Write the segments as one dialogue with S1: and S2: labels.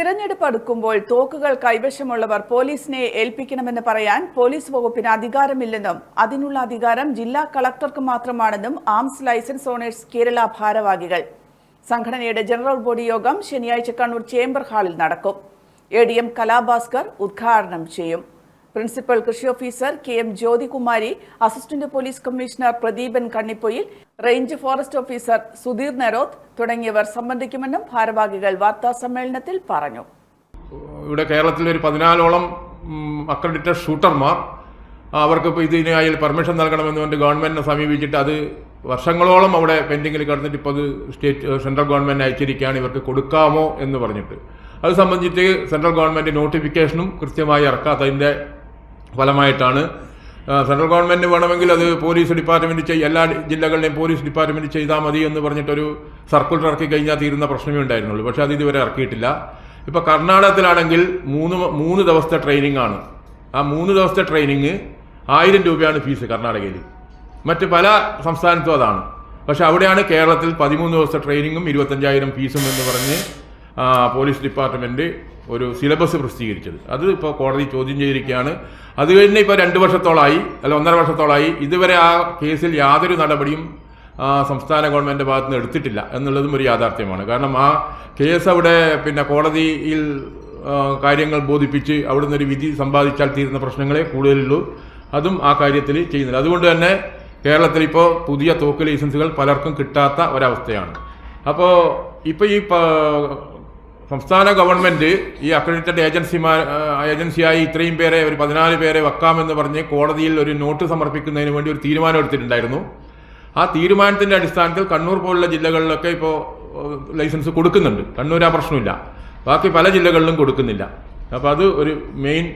S1: തിരഞ്ഞെടുപ്പ് അടുക്കുമ്പോൾ തോക്കുകൾ കൈവശമുള്ളവർ പോലീസിനെ ഏൽപ്പിക്കണമെന്ന് പറയാൻ പോലീസ് വകുപ്പിന് അധികാരമില്ലെന്നും അതിനുള്ള അധികാരം ജില്ലാ കളക്ടർക്ക് മാത്രമാണെന്നും ആംസ് ലൈസൻസ് ഓണേഴ്സ് കേരള ഭാരവാഹികൾ. സംഘടനയുടെ ജനറൽ ബോഡി യോഗം ശനിയാഴ്ച കണ്ണൂർ ചേംബർ ഹാളിൽ നടക്കും. എ ഡി എം കലാഭാസ്കർ ഉദ്ഘാടനം ചെയ്യും. പ്രിൻസിപ്പൽ കൃഷി officer K M Jyothikumari assistant police commissioner Pradeepan Kannipoyil range forest officer Sudheer Naroth തുടങ്ങിയവർ സംബന്ധിക്കുമെന്നും ഭാരവാഹികൾ വാർത്താ സമ്മേളനത്തിൽ പറഞ്ഞു.
S2: ഇവിടെ കേരളത്തിൽ ഒരു പതിനാലോളം അക്രഡിറ്റഡ് ഷൂട്ടർമാർ അവർക്ക് ഇപ്പോൾ ഇതിനായി പെർമിഷൻ നൽകണമെന്ന് പറഞ്ഞ് ഗവൺമെന്റിനെ സമീപിച്ചിട്ട് അത് വർഷങ്ങളോളം അവിടെ പെൻഡിങ്ങിൽ കിടന്നിട്ട് ഇപ്പോൾ അത് സ്റ്റേറ്റ് സെൻട്രൽ ഗവൺമെന്റ് അയച്ചിരിക്കുകയാണ് ഇവർക്ക് കൊടുക്കാമോ എന്ന് പറഞ്ഞിട്ട്. അത് സംബന്ധിച്ച് സെൻട്രൽ ഗവൺമെന്റ് നോട്ടിഫിക്കേഷനും കൃത്യമായി ഇറക്കാത്തതിന്റെ ഫലമായിട്ടാണ് സെൻട്രൽ ഗവൺമെന്റ് വേണമെങ്കിൽ അത് പോലീസ് ഡിപ്പാർട്ട്മെന്റ് ചെയ്യും എല്ലാ ജില്ലകളിലെയും പോലീസ് ഡിപ്പാർട്ട്മെന്റ് ചെയ്താൽ മതി എന്ന് പറഞ്ഞിട്ടൊരു സർക്കുലർ ഇറക്കി കഴിഞ്ഞാൽ തീരുന്ന പ്രശ്നമേ ഉണ്ടായിരുന്നുള്ളൂ. പക്ഷേ അത് ഇതുവരെ ഇറക്കിയിട്ടില്ല. ഇപ്പോൾ കർണാടകത്തിലാണെങ്കിൽ മൂന്ന് മൂന്ന് ദിവസത്തെ ട്രെയിനിങ് ആണ്. ആ മൂന്ന് ദിവസത്തെ ട്രെയിനിങ് ആയിരം രൂപയാണ് ഫീസ് കർണാടകയിൽ. മറ്റ് പല സംസ്ഥാനത്തും അതാണ്. പക്ഷെ അവിടെയാണ് കേരളത്തിൽ പതിമൂന്ന് ദിവസത്തെ ട്രെയിനിങ്ങും ഇരുപത്തഞ്ചായിരം ഫീസും എന്ന് പറഞ്ഞ് പോലീസ് ഡിപ്പാർട്ട്മെന്റ് ഒരു സിലബസ് പ്രസിദ്ധീകരിച്ചത്. അത് ഇപ്പോൾ കോടതി ചോദ്യം ചെയ്തിരിക്കുകയാണ്. അത് കഴിഞ്ഞ് ഇപ്പോൾ രണ്ട് വർഷത്തോളമായി അല്ല ഒന്നര വർഷത്തോളമായി ഇതുവരെ ആ കേസിൽ യാതൊരു നടപടിയും സംസ്ഥാന ഗവൺമെന്റ് ഭാഗത്തു നിന്ന് എടുത്തിട്ടില്ല എന്നുള്ളതും ഒരു യാഥാർത്ഥ്യമാണ്. കാരണം ആ കേസ് അവിടെ പിന്നെ കോടതിയിൽ കാര്യങ്ങൾ ബോധിപ്പിച്ച് അവിടുന്ന് ഒരു വിധി സമ്പാദിച്ചാൽ തീരുന്ന പ്രശ്നങ്ങളെ കൂടുതലുള്ളൂ. അതും ആ കാര്യത്തിൽ ചെയ്യുന്നില്ല. അതുകൊണ്ട് തന്നെ കേരളത്തിൽ ഇപ്പോൾ പുതിയ തോക്ക് ലൈസൻസുകൾ പലർക്കും കിട്ടാത്ത ഒരവസ്ഥയാണ്. അപ്പോൾ ഇപ്പോൾ ഈ സംസ്ഥാന ഗവൺമെന്റ് ഈ അക്രഡിറ്റഡ് ഏജൻസിമാർ ഏജൻസിയായി ഇത്രയും പേരെ ഒരു പതിനാല് പേരെ വെക്കാമെന്ന് പറഞ്ഞ് കോടതിയിൽ ഒരു നോട്ട് സമർപ്പിക്കുന്നതിന് വേണ്ടി ഒരു തീരുമാനം എടുത്തിട്ടുണ്ടായിരുന്നു. ആ തീരുമാനത്തിന്റെ അടിസ്ഥാനത്തിൽ കണ്ണൂർ പോലുള്ള ജില്ലകളിലൊക്കെ ഇപ്പോൾ ലൈസൻസ് കൊടുക്കുന്നുണ്ട്. കണ്ണൂർ ആ പ്രശ്നമില്ല. ബാക്കി പല ജില്ലകളിലും കൊടുക്കുന്നില്ല. അപ്പോൾ അത് ഒരു മെയിൻ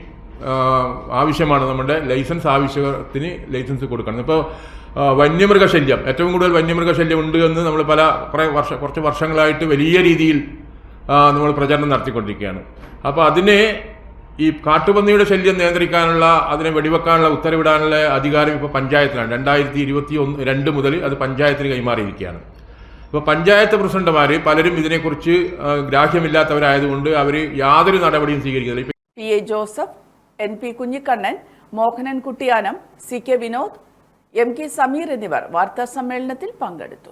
S2: ആവശ്യമാണ് നമ്മുടെ ലൈസൻസ് ആവശ്യത്തിന് ലൈസൻസ് കൊടുക്കണം. ഇപ്പോൾ വന്യമൃഗശല്യം. ഏറ്റവും കൂടുതൽ വന്യമൃഗശല്യം ഉണ്ട് എന്ന് നമ്മൾ പല കുറേ വർഷ കുറച്ച് വർഷങ്ങളായിട്ട് വലിയ രീതിയിൽ നമ്മൾ പ്രചരണം നടത്തിക്കൊണ്ടിരിക്കുകയാണ്. അപ്പോൾ അതിനെ ഈ കാട്ടുപന്നിയുടെ ശല്യം നിയന്ത്രിക്കാനുള്ള അതിനെ വെടിവെക്കാനുള്ള ഉത്തരവിടാനുള്ള അധികാരം ഇപ്പോൾ പഞ്ചായത്തിലാണ്. രണ്ടായിരത്തി ഇരുപത്തി ഒന്ന് രണ്ട് മുതൽ അത് പഞ്ചായത്തിന് കൈമാറിയിരിക്കുകയാണ്. ഇപ്പോൾ പഞ്ചായത്ത് പ്രസിഡന്റുമാർ പലരും ഇതിനെക്കുറിച്ച് ഗ്രാഹ്യമില്ലാത്തവരായതുകൊണ്ട് അവർ യാതൊരു നടപടിയും സ്വീകരിക്കുന്നില്ല.
S1: P A Joseph N P Kunhikannan Mohanan Kuttiyanam C K Vinod M K Sameer എന്നിവർ വാർത്താ സമ്മേളനത്തിൽ പങ്കെടുത്തു.